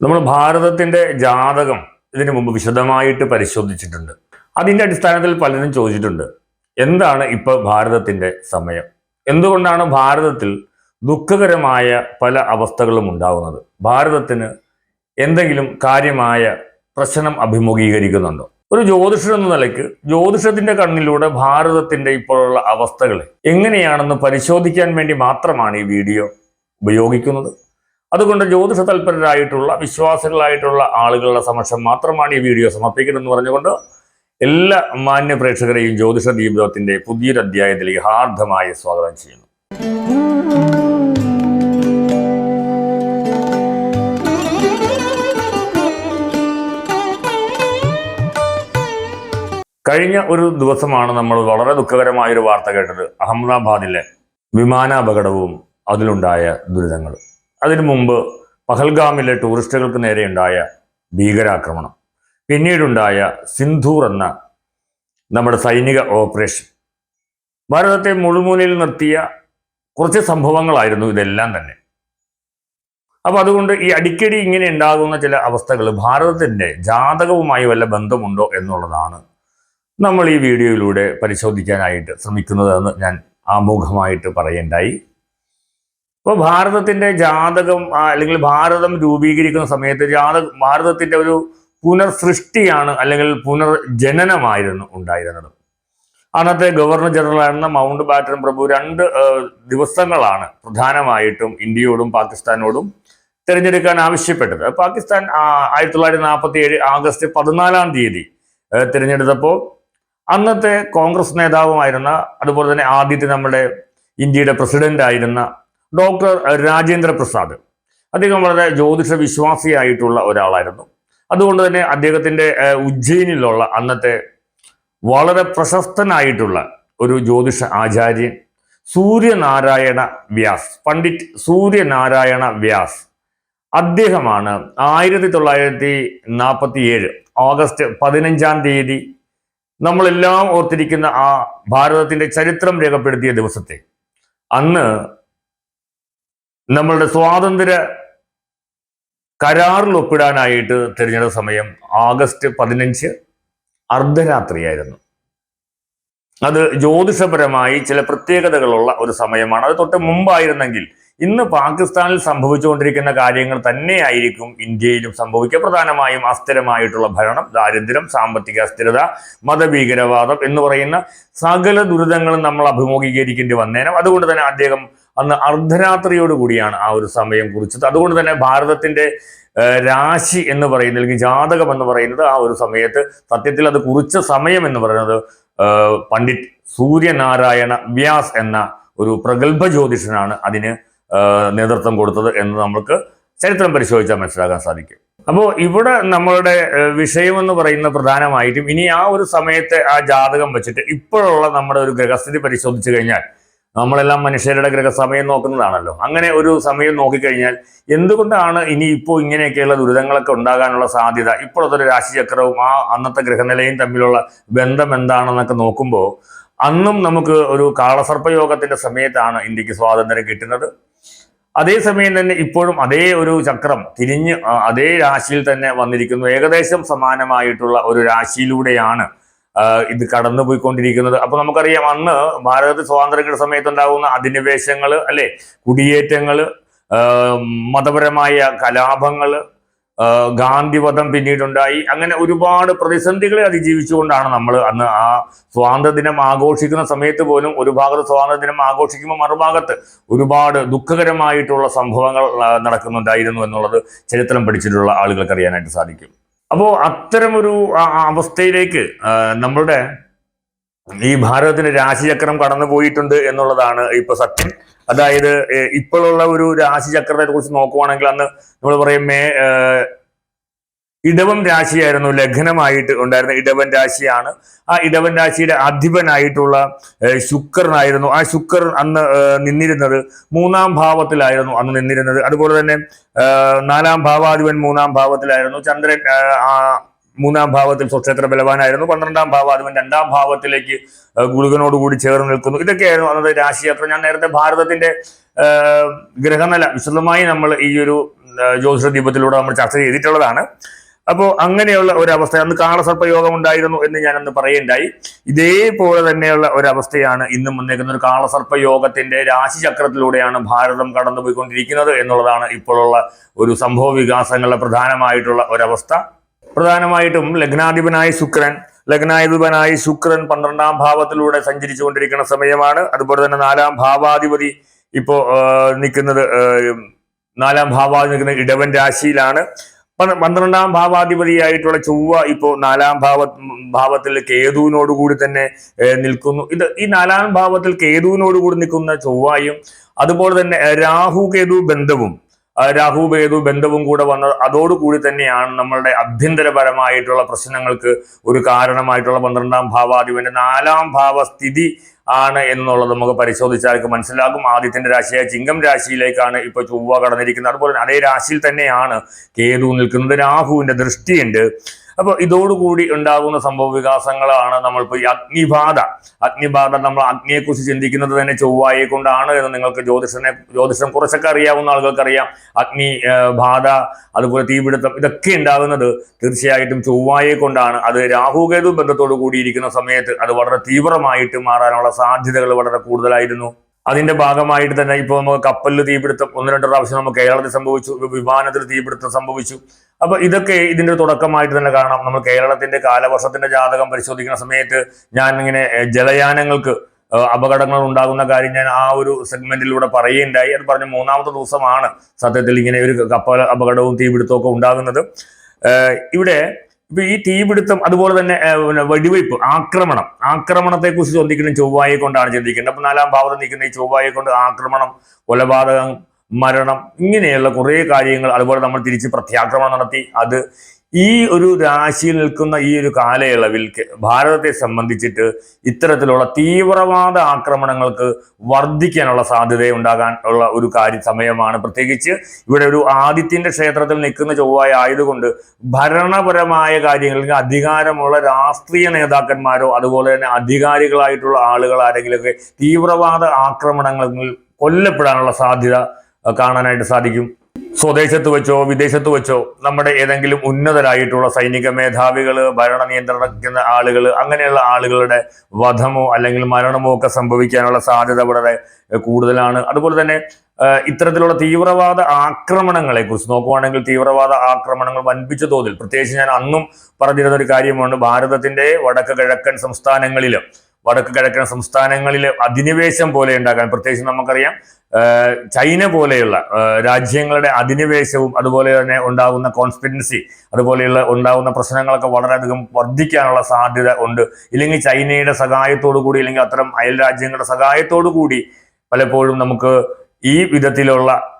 നമ്മൾ ഭാരതത്തിന്റെ ജാതകം ഇതിനു മുമ്പ് വിശദമായിട്ട് പരിശോധിച്ചിട്ടുണ്ട്. അതിന്റെ അടിസ്ഥാനത്തിൽ പലരും ചോദിച്ചിട്ടുണ്ട് എന്താണ് ഇപ്പോൾ ഭാരതത്തിന്റെ സമയം? എന്തുകൊണ്ടാണ് ഭാരതത്തിൽ ദുഃഖകരമായ പല അവസ്ഥകളും ഉണ്ടാകുന്നത് ഭാരതത്തിന് എന്തെങ്കിലും കാര്യമായ പ്രശ്നം അഭിമുഖീകരിക്കുന്നുണ്ടോ? ഒരു ജ്യോതിഷൻ എന്ന നിലയ്ക്ക് ജ്യോതിഷത്തിന്റെ കണ്ണിലൂടെ ഭാരതത്തിന്റെ ഇപ്പോഴുള്ള അവസ്ഥകൾ എങ്ങനെയാണെന്ന് പരിശോധിക്കാൻ വേണ്ടി മാത്രമാണ് ഈ വീഡിയോ ഉപയോഗിക്കുന്നത്. അതുകൊണ്ട് ജ്യോതിഷ തൽപരരായിട്ടുള്ള വിശ്വാസികളായിട്ടുള്ള ആളുകളുടെ സമക്ഷം മാത്രമാണ് ഈ വീഡിയോ സമർപ്പിക്കുന്നതെന്ന് പറഞ്ഞുകൊണ്ട് എല്ലാ മാന്യ പ്രേക്ഷകരെയും ജ്യോതിഷ ദീപത്തിന്റെ പുതിയൊരു അധ്യായത്തിലേക്ക് ഹാർദമായി സ്വാഗതം ചെയ്യുന്നു. കഴിഞ്ഞ ഒരു ദിവസമാണ് നമ്മൾ വളരെ ദുഃഖകരമായൊരു വാർത്ത കേട്ടത്. അഹമ്മദാബാദിലെ വിമാനാപകടവും അതിലുണ്ടായ ദുരിതങ്ങളും. അതിനു മുമ്പ് പഹൽഗാമിലെ ടൂറിസ്റ്റുകൾക്ക് നേരെയുണ്ടായ ഭീകരാക്രമണം. പിന്നീടുണ്ടായ സിന്ധൂർ എന്ന നമ്മുടെ സൈനിക ഓപ്പറേഷൻ. ഭാരതത്തെ മുൾമുനയിൽ നിർത്തിയ കുറച്ച് സംഭവങ്ങളായിരുന്നു ഇതെല്ലാം തന്നെ. അപ്പോൾ അതുകൊണ്ട് ഈ അടിക്കടി ഇങ്ങനെ ഉണ്ടാകുന്ന ചില അവസ്ഥകൾ ഭാരതത്തിന്റെ ജാതകവുമായി വല്ല ബന്ധമുണ്ടോ എന്നുള്ളതാണ് നമ്മൾ ഈ വീഡിയോയിലൂടെ പരിശോധിക്കാനായിട്ട് ശ്രമിക്കുന്നതെന്ന് ഞാൻ ആമുഖമായിട്ട് പറയണ്ടായി. അപ്പോൾ ഭാരതത്തിന്റെ ജാതകം അല്ലെങ്കിൽ ഭാരതം രൂപീകരിക്കുന്ന സമയത്ത് ജാതക ഭാരതത്തിന്റെ ഒരു പുനർസൃഷ്ടിയാണ് അല്ലെങ്കിൽ പുനർജനനമായിരുന്നു ഉണ്ടായിരുന്നത്. അന്നത്തെ ഗവർണർ ജനറൽ ആയിരുന്ന മൗണ്ട് ബാറ്റൻ പ്രഭു രണ്ട് ദിവസങ്ങളാണ് പ്രധാനമായിട്ടും ഇന്ത്യയോടും പാകിസ്ഥാനോടും തിരഞ്ഞെടുക്കാൻ ആവശ്യപ്പെട്ടത്. പാകിസ്ഥാൻ ആയിരത്തി തൊള്ളായിരത്തി നാൽപ്പത്തി ഏഴ് ആഗസ്റ്റ് പതിനാലാം തീയതി തിരഞ്ഞെടുത്തപ്പോൾ അന്നത്തെ കോൺഗ്രസ് നേതാവുമായിരുന്ന അതുപോലെ തന്നെ ആദ്യത്തെ നമ്മുടെ ഇന്ത്യയുടെ പ്രസിഡന്റ് ആയിരുന്ന ഡോക്ടർ രാജേന്ദ്ര പ്രസാദ്. അദ്ദേഹം വളരെ ജ്യോതിഷ വിശ്വാസിയായിട്ടുള്ള ഒരാളായിരുന്നു. അതുകൊണ്ട് തന്നെ അദ്ദേഹത്തിന്റെ ഏഹ്, ഉജ്ജയിനിലുള്ള അന്നത്തെ വളരെ പ്രശസ്തനായിട്ടുള്ള ഒരു ജ്യോതിഷ ആചാര്യൻ സൂര്യനാരായണ വ്യാസ് പണ്ഡിറ്റ് സൂര്യനാരായണ വ്യാസ്. അദ്ദേഹമാണ് ആയിരത്തി തൊള്ളായിരത്തി നാൽപ്പത്തി ഏഴ് ഓഗസ്റ്റ് പതിനഞ്ചാം തീയതി നമ്മളെല്ലാം ഓർത്തിരിക്കുന്ന ആ ഭാരതത്തിന്റെ ചരിത്രം രേഖപ്പെടുത്തിയ ദിവസത്തെ അന്ന് നമ്മളുടെ സ്വാതന്ത്ര്യ കരാറിൽ ഒപ്പിടാനായിട്ട് തിരഞ്ഞെടുത്ത സമയം ആഗസ്റ്റ് പതിനഞ്ച് അർദ്ധരാത്രിയായിരുന്നു. അത് ജ്യോതിഷപരമായി ചില പ്രത്യേകതകളുള്ള ഒരു സമയമാണ്. അത് തൊട്ട് മുമ്പായിരുന്നെങ്കിൽ ഇന്ന് പാകിസ്ഥാനിൽ സംഭവിച്ചുകൊണ്ടിരിക്കുന്ന കാര്യങ്ങൾ തന്നെയായിരിക്കും ഇന്ത്യയിലും സംഭവിക്കുക. പ്രധാനമായും അസ്ഥിരമായിട്ടുള്ള ഭരണം ദാരിദ്ര്യം സാമ്പത്തിക അസ്ഥിരത മതഭീകരവാദം എന്ന് പറയുന്ന സകല ദുരിതങ്ങളും നമ്മൾ അഭിമുഖീകരിക്കേണ്ടി വന്നേനും. അതുകൊണ്ട് തന്നെ അദ്ദേഹം അന്ന് അർദ്ധരാത്രിയോട് കൂടിയാണ് ആ ഒരു സമയം കുറിച്ചത്. അതുകൊണ്ട് തന്നെ ഭാരതത്തിന്റെ രാശി എന്ന് പറയുന്നത് അല്ലെങ്കിൽ ജാതകം എന്ന് പറയുന്നത് ആ ഒരു സമയത്ത് സത്യത്തിൽ അത് കുറിച്ച സമയം എന്ന് പറയുന്നത് പണ്ഡിറ്റ് സൂര്യനാരായണ വ്യാസ് എന്ന ഒരു പ്രഗത്ഭ ജ്യോതിഷനാണ് അതിന് നേതൃത്വം കൊടുത്തത് എന്ന് നമുക്ക് ചരിത്രം പരിശോധിച്ചാൽ മനസ്സിലാക്കാൻ സാധിക്കും. അപ്പോൾ ഇവിടെ നമ്മളുടെ വിഷയം എന്ന് പറയുന്ന പ്രധാനമായിട്ടും ഇനി ആ ഒരു സമയത്തെ ആ ജാതകം വെച്ചിട്ട് ഇപ്പോഴുള്ള നമ്മുടെ ഒരു ഗ്രഹസ്ഥിതി പരിശോധിച്ചു കഴിഞ്ഞാൽ നമ്മളെല്ലാം മനുഷ്യരുടെ ഗ്രഹസമയം നോക്കുന്നതാണല്ലോ. അങ്ങനെ ഒരു സമയം നോക്കിക്കഴിഞ്ഞാൽ എന്തുകൊണ്ടാണ് ഇനി ഇപ്പോൾ ഇങ്ങനെയൊക്കെയുള്ള ദുരിതങ്ങളൊക്കെ ഉണ്ടാകാനുള്ള സാധ്യത? ഇപ്പോഴത്തെ ഒരു രാശിചക്രവും ആ അന്നത്തെ ഗ്രഹനിലയും തമ്മിലുള്ള ബന്ധം എന്താണെന്നൊക്കെ നോക്കുമ്പോൾ അന്നും നമുക്ക് ഒരു കാളസർപ്പയോഗത്തിന്റെ സമയത്താണ് ഇന്ത്യയ്ക്ക് സ്വാതന്ത്ര്യം കിട്ടുന്നത്. അതേസമയം തന്നെ ഇപ്പോഴും അതേ ഒരു ചക്രം തിരിഞ്ഞ് അതേ രാശിയിൽ തന്നെ വന്നിരിക്കുന്നു. ഏകദേശം സമാനമായിട്ടുള്ള ഒരു രാശിയിലൂടെയാണ് ആ, കടന്നു പോയിക്കൊണ്ടിരിക്കുന്നത് അപ്പൊ നമുക്കറിയാം അന്ന് ഭാരതത്തിൽ സ്വാതന്ത്ര്യ സമയത്തുണ്ടാകുന്ന അധിനിവേശങ്ങൾ അല്ലെ? കുടിയേറ്റങ്ങൾ മതപരമായ കലാപങ്ങൾ ഗാന്ധിവധം പിന്നീടുണ്ടായി. അങ്ങനെ ഒരുപാട് പ്രതിസന്ധികളെ അതിജീവിച്ചുകൊണ്ടാണ് നമ്മൾ അന്ന് ആ സ്വാതന്ത്ര്യ ദിനം ആഘോഷിക്കുന്ന സമയത്ത് പോലും ഒരു ഭാഗത്ത് സ്വാതന്ത്ര്യ ദിനം ആഘോഷിക്കുമ്പോൾ മറുഭാഗത്ത് ഒരുപാട് ദുഃഖകരമായിട്ടുള്ള സംഭവങ്ങൾ നടക്കുന്നുണ്ടായിരുന്നു എന്നുള്ളത് ചരിത്രം പഠിച്ചിട്ടുള്ള ആളുകൾക്ക് അറിയാനായിട്ട് സാധിക്കും. അപ്പോൾ അത്തരമൊരു അവസ്ഥയിലേക്ക് നമ്മളുടെ ഈ ഭാരതത്തിന്റെ രാശിചക്രം കടന്നു പോയിട്ടുണ്ട് എന്നുള്ളതാണ് ഇപ്പൊ സത്യം. അതായത് ഇപ്പോഴുള്ള ഒരു രാശിചക്രത്തെ കുറിച്ച് നോക്കുവാണെങ്കിൽ അന്ന് നമ്മൾ പറയും മേ ഇടവം രാശിയായിരുന്നു ലഗ്നമായിട്ട് ഉണ്ടായിരുന്ന ഇടവൻ രാശിയാണ്. ആ ഇടവൻ രാശിയുടെ അധിപനായിട്ടുള്ള ശുക്രനായിരുന്നു. ആ ശുക്രൻ അന്ന് നിന്നിരുന്നത് മൂന്നാം ഭാവത്തിലായിരുന്നു അന്ന് നിന്നിരുന്നത്. അതുപോലെ തന്നെ നാലാം ഭാവാധിപൻ മൂന്നാം ഭാവത്തിലായിരുന്നു. ചന്ദ്രൻ മൂന്നാം ഭാവത്തിൽ സ്വക്ഷേത്ര ബലവാനായിരുന്നു. പന്ത്രണ്ടാം ഭാവാധിപൻ രണ്ടാം ഭാവത്തിലേക്ക് ഗുളികനോടുകൂടി ഗുളികനോട് കൂടി ചേർന്ന് നിൽക്കുന്നു. ഇതൊക്കെയായിരുന്നു അന്നത്തെ രാശിയാത്ര. ഞാൻ നേരത്തെ ഭാരതത്തിന്റെ ഗ്രഹനില വിശദമായി നമ്മൾ ഈ ഒരു ജ്യോതിഷ ദീപത്തിലൂടെ നമ്മൾ ചർച്ച ചെയ്തിട്ടുള്ളതാണ്. അപ്പോൾ അങ്ങനെയുള്ള ഒരു അവസ്ഥ അന്ന് കാളസർപ്പയോഗം ഉണ്ടായിരുന്നു എന്ന് ഞാൻ അന്ന് പറയുണ്ടായി. ഇതേപോലെ തന്നെയുള്ള ഒരവസ്ഥയാണ് ഇന്നും മുന്നേക്കുന്ന ഒരു കാളസർപ്പയോഗത്തിന്റെ രാശിചക്രത്തിലൂടെയാണ് ഭാരതം കടന്നുപോയിക്കൊണ്ടിരിക്കുന്നത് എന്നുള്ളതാണ് ഇപ്പോഴുള്ള ഒരു സംഭവ വികാസങ്ങളുടെ പ്രധാനമായിട്ടുള്ള ഒരവസ്ഥ. പ്രധാനമായിട്ടും ലഗ്നാധിപനായ ശുക്രൻ ലഗ്നാധിപനായി ശുക്രൻ പന്ത്രണ്ടാം ഭാവത്തിലൂടെ സഞ്ചരിച്ചു കൊണ്ടിരിക്കുന്ന സമയമാണ്. അതുപോലെ തന്നെ നാലാം ഭാവാധിപതി ഇപ്പോ നിൽക്കുന്നത് നാലാം ഭാവാധിപതി നിൽക്കുന്ന ഇടവൻ രാശിയിലാണ്. പന്ത്രണ്ടാം ഭാവാധിപതിയായിട്ടുള്ള ചൊവ്വ ഇപ്പോൾ നാലാം ഭാവ ഭാവത്തിൽ കേതുവിനോട് കൂടി തന്നെ നിൽക്കുന്നു. ഇത് ഈ നാലാം ഭാവത്തിൽ കേതുവിനോട് കൂടി നിൽക്കുന്ന ചൊവ്വയും അതുപോലെ തന്നെ രാഹു കേതു ബന്ധവും ആ, രാഹു കേതു ബന്ധവും കൂടെ വന്നത് അതോടുകൂടി തന്നെയാണ് നമ്മളുടെ ആഭ്യന്തരപരമായിട്ടുള്ള പ്രശ്നങ്ങൾക്ക് ഒരു കാരണമായിട്ടുള്ള പന്ത്രണ്ടാം ഭാവാധിപന്റെ നാലാം ഭാവ സ്ഥിതി ആണ് എന്നുള്ളത് നമുക്ക് പരിശോധിച്ചാൽ മനസ്സിലാകും. ആദിത്യന്റെ രാശിയായ ചിങ്ങം രാശിയിലേക്കാണ് ഇപ്പോൾ ചൊവ്വ കടന്നിരിക്കുന്നത്. അതുപോലെ അതേ രാശിയിൽ തന്നെയാണ് കേതു നിൽക്കുന്നത്. രാഹുവിന്റെ ദൃഷ്ടിയുണ്ട്. അപ്പോൾ ഇതോടുകൂടി ഉണ്ടാകുന്ന സംഭവ വികാസങ്ങളാണ് നമ്മളിപ്പോൾ ഈ അഗ്നിബാധ. അഗ്നിബാധ നമ്മൾ അഗ്നിയെക്കുറിച്ച് ചിന്തിക്കുന്നത് തന്നെ ചൊവ്വായെ കൊണ്ടാണ് എന്ന് നിങ്ങൾക്ക് ജ്യോതിഷനെ ജ്യോതിഷം കുറച്ചൊക്കെ അറിയാവുന്ന ആളുകൾക്കറിയാം. അഗ്നി ബാധ അതുപോലെ തീപിടുത്തം ഇതൊക്കെ ഉണ്ടാകുന്നത് തീർച്ചയായിട്ടും ചൊവ്വായെ കൊണ്ടാണ്. അത് രാഹുകേതു ബന്ധത്തോട് കൂടിയിരിക്കുന്ന സമയത്ത് അത് വളരെ തീവ്രമായിട്ട് മാറാനുള്ള സാധ്യതകൾ വളരെ കൂടുതലായിരുന്നു. അതിന്റെ ഭാഗമായിട്ട് തന്നെ ഇപ്പോൾ നമുക്ക് കപ്പലിൽ തീപിടുത്തം ഒന്ന് രണ്ട് പ്രാവശ്യം നമുക്ക് കേരളത്തിൽ സംഭവിച്ചു വിമാനത്തിൽ തീപിടുത്തം സംഭവിച്ചു. അപ്പൊ ഇതൊക്കെ ഇതിന്റെ തുടക്കമായിട്ട് തന്നെ കാണാം. നമ്മൾ കേരളത്തിന്റെ കാലവർഷത്തിന്റെ ജാതകം പരിശോധിക്കുന്ന സമയത്ത് ഞാൻ ഇങ്ങനെ ജലയാനങ്ങൾക്ക് അപകടങ്ങൾ ഉണ്ടാകുന്ന കാര്യം ഞാൻ ആ ഒരു സെഗ്മെന്റിലൂടെ പറയുകയുണ്ടായി. അത് പറഞ്ഞ മൂന്നാമത്തെ ദിവസമാണ് സത്യത്തിൽ ഇങ്ങനെ ഒരു കപ്പൽ അപകടവും തീപിടുത്തവും ഒക്കെ ഉണ്ടാകുന്നത് ഇവിടെ ഇപ്പൊ ഈ തീപിടുത്തം അതുപോലെ തന്നെ വെടിവയ്പ് ആക്രമണം ആക്രമണത്തെ കുറിച്ച് ചോദിക്കുന്ന ചൊവ്വായെ കൊണ്ടാണ് ചിന്തിക്കുന്നത്. അപ്പൊ നാലാം ഭാവത്ത് നിൽക്കുന്ന ഈ ചൊവ്വായെ കൊണ്ട് ആക്രമണം കൊലപാതകം മരണം ഇങ്ങനെയുള്ള കുറേ കാര്യങ്ങൾ അതുപോലെ നമ്മൾ തിരിച്ച് പ്രത്യാക്രമണം നടത്തി. അത് ഈ ഒരു രാശിയിൽ നിൽക്കുന്ന ഈ ഒരു കാലയളവിൽ ഭാരതത്തെ സംബന്ധിച്ചിട്ട് ഇത്തരത്തിലുള്ള തീവ്രവാദ ആക്രമണങ്ങൾക്ക് വർദ്ധിക്കാനുള്ള സാധ്യത ഉണ്ടാകാൻ ഉള്ള ഒരു കാര്യ സമയമാണ്. പ്രത്യേകിച്ച് ഇവിടെ ഒരു ആദിത്യന്റെ ക്ഷേത്രത്തിൽ നിൽക്കുന്ന ചൊവ്വായ ആയതുകൊണ്ട് ഭരണപരമായ കാര്യങ്ങളിൽ അധികാരമുള്ള രാഷ്ട്രീയ നേതാക്കന്മാരോ അതുപോലെ തന്നെ അധികാരികളായിട്ടുള്ള ആളുകൾ ആരെങ്കിലുമൊക്കെ തീവ്രവാദ ആക്രമണങ്ങളിൽ കൊല്ലപ്പെടാനുള്ള സാധ്യത കാണാനായിട്ട് സാധിക്കും. സ്വദേശത്ത് വെച്ചോ വിദേശത്ത് വെച്ചോ നമ്മുടെ ഏതെങ്കിലും ഉന്നതരായിട്ടുള്ള സൈനിക മേധാവികൾ ഭരണ നിയന്ത്രണിക്കുന്ന ആളുകൾ അങ്ങനെയുള്ള ആളുകളുടെ വധമോ അല്ലെങ്കിൽ മരണമോ ഒക്കെ സംഭവിക്കാനുള്ള സാധ്യത വളരെ കൂടുതലാണ്. അതുപോലെ തന്നെ ഇത്തരത്തിലുള്ള തീവ്രവാദ ആക്രമണങ്ങളെ കുറിച്ച് നോക്കുവാണെങ്കിൽ തീവ്രവാദ ആക്രമണങ്ങൾ വൻപിച്ച തോതിൽ പ്രത്യേകിച്ച് ഞാൻ അന്നും പറഞ്ഞിരുന്ന ഒരു കാര്യമാണ് ഭാരതത്തിന്റെ വടക്ക് കിഴക്കൻ സംസ്ഥാനങ്ങളിലും വടക്ക് കിഴക്കൻ സംസ്ഥാനങ്ങളിൽ അധിനിവേശം പോലെ ഉണ്ടാക്കാൻ പ്രത്യേകിച്ച് നമുക്കറിയാം ചൈന പോലെയുള്ള രാജ്യങ്ങളുടെ അധിനിവേശവും അതുപോലെ തന്നെ ഉണ്ടാകുന്ന കോൺസ്പിറ്റൻസി അതുപോലെയുള്ള ഉണ്ടാകുന്ന പ്രശ്നങ്ങളൊക്കെ വളരെയധികം വർദ്ധിക്കാനുള്ള സാധ്യത ഉണ്ട്. ഇല്ലെങ്കിൽ ചൈനയുടെ സഹായത്തോടു കൂടി അല്ലെങ്കിൽ അത്തരം അയൽ രാജ്യങ്ങളുടെ സഹായത്തോടു കൂടി പലപ്പോഴും നമുക്ക് ഈ വിധത്തിലുള്ള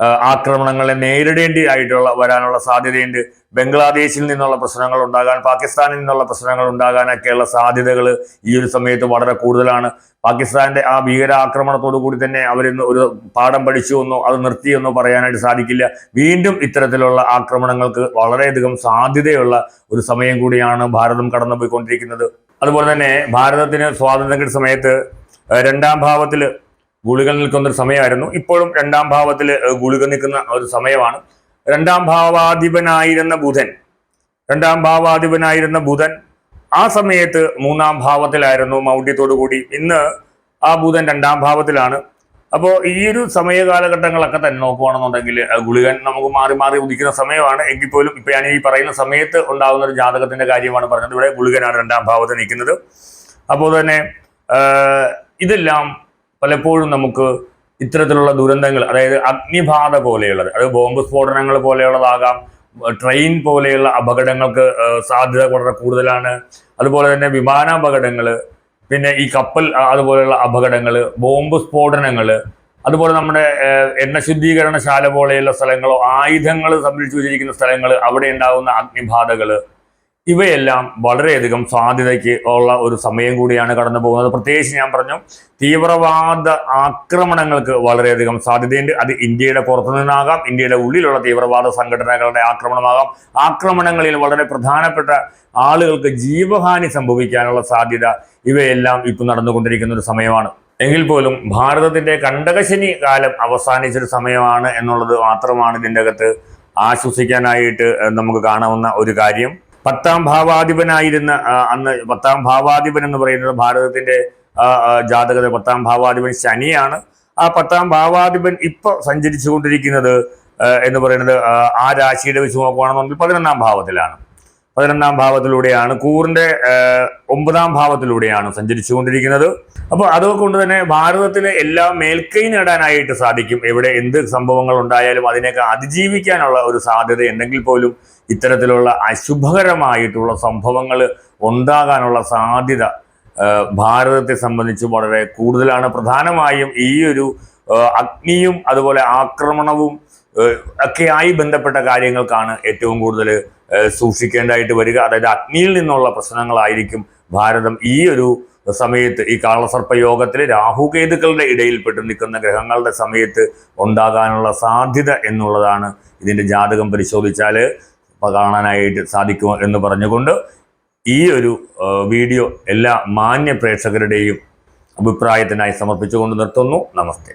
ആക്രമണങ്ങളെ നേരിടേണ്ടി ആയിട്ടുള്ള വരാനുള്ള സാധ്യതയുണ്ട്. ബംഗ്ലാദേശിൽ നിന്നുള്ള പ്രശ്നങ്ങൾ ഉണ്ടാകാൻ പാകിസ്ഥാനിൽ നിന്നുള്ള പ്രശ്നങ്ങൾ ഉണ്ടാകാനൊക്കെയുള്ള സാധ്യതകൾ ഈ ഒരു സമയത്ത് വളരെ കൂടുതലാണ്. പാകിസ്ഥാന്റെ ആ ഭീകരാക്രമണത്തോടു കൂടി തന്നെ അവരിന്ന് ഒരു പാഠം പഠിച്ചു എന്നോ അത് നിർത്തിയെന്നോ പറയാനായിട്ട് സാധിക്കില്ല. വീണ്ടും ഇത്തരത്തിലുള്ള ആക്രമണങ്ങൾക്ക് വളരെയധികം സാധ്യതയുള്ള ഒരു സമയം കൂടിയാണ് ഭാരതം കടന്നുപോയിക്കൊണ്ടിരിക്കുന്നത്. അതുപോലെ തന്നെ ഭാരതത്തിന് സ്വാതന്ത്ര്യ സമയത്ത് രണ്ടാം ഭാവത്തിൽ ഗുളിക നിൽക്കുന്ന ഒരു സമയമായിരുന്നു. ഇപ്പോഴും രണ്ടാം ഭാവത്തിൽ ഗുളിക നിൽക്കുന്ന ഒരു സമയമാണ്. രണ്ടാം ഭാവാധിപനായിരുന്ന ബുധൻ രണ്ടാം ഭാവാധിപനായിരുന്ന ബുധൻ ആ സമയത്ത് മൂന്നാം ഭാവത്തിലായിരുന്നു മൗഢ്യത്തോടു കൂടി. ഇന്ന് ആ ബുധൻ രണ്ടാം ഭാവത്തിലാണ്. അപ്പോൾ ഈ ഒരു സമയ കാലഘട്ടങ്ങളൊക്കെ തന്നെ നോക്കുകയാണെന്നുണ്ടെങ്കിൽ ഗുളികൻ നമുക്ക് മാറി മാറി ഉദിക്കുന്ന സമയമാണ്. എങ്കിൽ പോലും ഇപ്പൊ ഞാൻ ഈ പറയുന്ന സമയത്ത് ഉണ്ടാകുന്ന ഒരു ജാതകത്തിന്റെ കാര്യമാണ് പറഞ്ഞത്. ഇവിടെ ഗുളികനാണ് രണ്ടാം ഭാവത്തിൽ നിൽക്കുന്നത്. അപ്പോൾ തന്നെ ഇതെല്ലാം പലപ്പോഴും നമുക്ക് ഇത്തരത്തിലുള്ള ദുരന്തങ്ങൾ അതായത് അഗ്നിബാധ പോലെയുള്ളത് അത് ബോംബ് സ്ഫോടനങ്ങൾ പോലെയുള്ളതാകാം ട്രെയിൻ പോലെയുള്ള അപകടങ്ങൾക്ക് സാധ്യത വളരെ കൂടുതലാണ്. അതുപോലെ തന്നെ വിമാനാപകടങ്ങൾ പിന്നെ ഈ കപ്പൽ അതുപോലെയുള്ള അപകടങ്ങൾ ബോംബ് സ്ഫോടനങ്ങൾ അതുപോലെ നമ്മുടെ എണ്ണശുദ്ധീകരണശാല എണ്ണ ശുദ്ധീകരണശാല പോലെയുള്ള സ്ഥലങ്ങളോ ആയുധങ്ങൾ സംരക്ഷിച്ചു വെച്ചിരിക്കുന്ന സ്ഥലങ്ങൾ അവിടെ ഉണ്ടാകുന്ന അഗ്നിബാധകൾ ഇവയെല്ലാം വളരെയധികം സാധ്യതയ്ക്ക് ഉള്ള ഒരു സമയം കൂടിയാണ് കടന്നു പോകുന്നത്. പ്രത്യേകിച്ച് ഞാൻ പറഞ്ഞു തീവ്രവാദ ആക്രമണങ്ങൾക്ക് വളരെയധികം സാധ്യതയുണ്ട്. അത് ഇന്ത്യയുടെ പുറത്തു നിന്നാകാം ഇന്ത്യയുടെ ഉള്ളിലുള്ള തീവ്രവാദ സംഘടനകളുടെ ആക്രമണമാകാം. ആക്രമണങ്ങളിൽ വളരെ പ്രധാനപ്പെട്ട ആളുകൾക്ക് ജീവഹാനി സംഭവിക്കാനുള്ള സാധ്യത ഇവയെല്ലാം ഇപ്പം നടന്നുകൊണ്ടിരിക്കുന്ന ഒരു സമയമാണ്. എങ്കിൽ പോലും ഭാരതത്തിന്റെ കണ്ടകശനി കാലം അവസാനിച്ചൊരു സമയമാണ് എന്നുള്ളത് മാത്രമാണ് ഇതിന്റെ അകത്ത് ആശ്വസിക്കാനായിട്ട് നമുക്ക് കാണാവുന്ന ഒരു കാര്യം. പത്താം ഭാവാധിപനായിരുന്ന അന്ന് പത്താം ഭാവാധിപൻ എന്ന് പറയുന്നത് ഭാരതത്തിന്റെ ജാതകത പത്താം ഭാവാധിപൻ ശനിയാണ്. ആ പത്താം ഭാവാധിപൻ ഇപ്പൊ സഞ്ചരിച്ചു കൊണ്ടിരിക്കുന്നത് എന്ന് പറയുന്നത് ആ രാശിയുടെ വെച്ച് നോക്കുകയാണെന്നുണ്ടെങ്കിൽ പതിനൊന്നാം ഭാവത്തിലാണ്. പതിനൊന്നാം ഭാവത്തിലൂടെയാണ് കൂറിന്റെ ഒമ്പതാം ഭാവത്തിലൂടെയാണ് സഞ്ചരിച്ചുകൊണ്ടിരിക്കുന്നത്. അപ്പോൾ അതുകൊണ്ട് തന്നെ ഭാരതത്തിന് എല്ലാ മേൽക്കൈ നേടാനായിട്ട് സാധിക്കും. എവിടെ എന്ത് സംഭവങ്ങൾ ഉണ്ടായാലും അതിനെയൊക്കെ അതിജീവിക്കാനുള്ള ഒരു സാധ്യത ഉണ്ടെങ്കിൽ പോലും ഇത്തരത്തിലുള്ള അശുഭകരമായിട്ടുള്ള സംഭവങ്ങൾ ഉണ്ടാകാനുള്ള സാധ്യത ഭാരതത്തെ സംബന്ധിച്ച് വളരെ കൂടുതലാണ്. പ്രധാനമായും ഈ ഒരു അഗ്നിയും അതുപോലെ ആക്രമണവും ഒക്കെയായി ബന്ധപ്പെട്ട കാര്യങ്ങൾക്കാണ് ഏറ്റവും കൂടുതൽ സൂക്ഷിക്കേണ്ടതായിട്ട് വരിക. അതായത് അഗ്നിയിൽ നിന്നുള്ള പ്രശ്നങ്ങളായിരിക്കും ഭാരതം ഈ ഒരു സമയത്ത് ഈ കാളസർപ്പ യോഗത്തിൽ രാഹുകേതുക്കളുടെ ഇടയിൽപ്പെട്ട് നിൽക്കുന്ന ഗ്രഹങ്ങളുടെ സമയത്ത് ഉണ്ടാകാനുള്ള സാധ്യത എന്നുള്ളതാണ് ഇതിന്റെ ജാതകം പരിശോധിച്ചാൽ കാണാനായിട്ട് സാധിക്കും എന്ന് പറഞ്ഞുകൊണ്ട് ഈ ഒരു വീഡിയോ എല്ലാ മാന്യ പ്രേക്ഷകരുടെയും അഭിപ്രായത്തിനായി സമർപ്പിച്ചുകൊണ്ട് നിർത്തുന്നു. നമസ്തേ.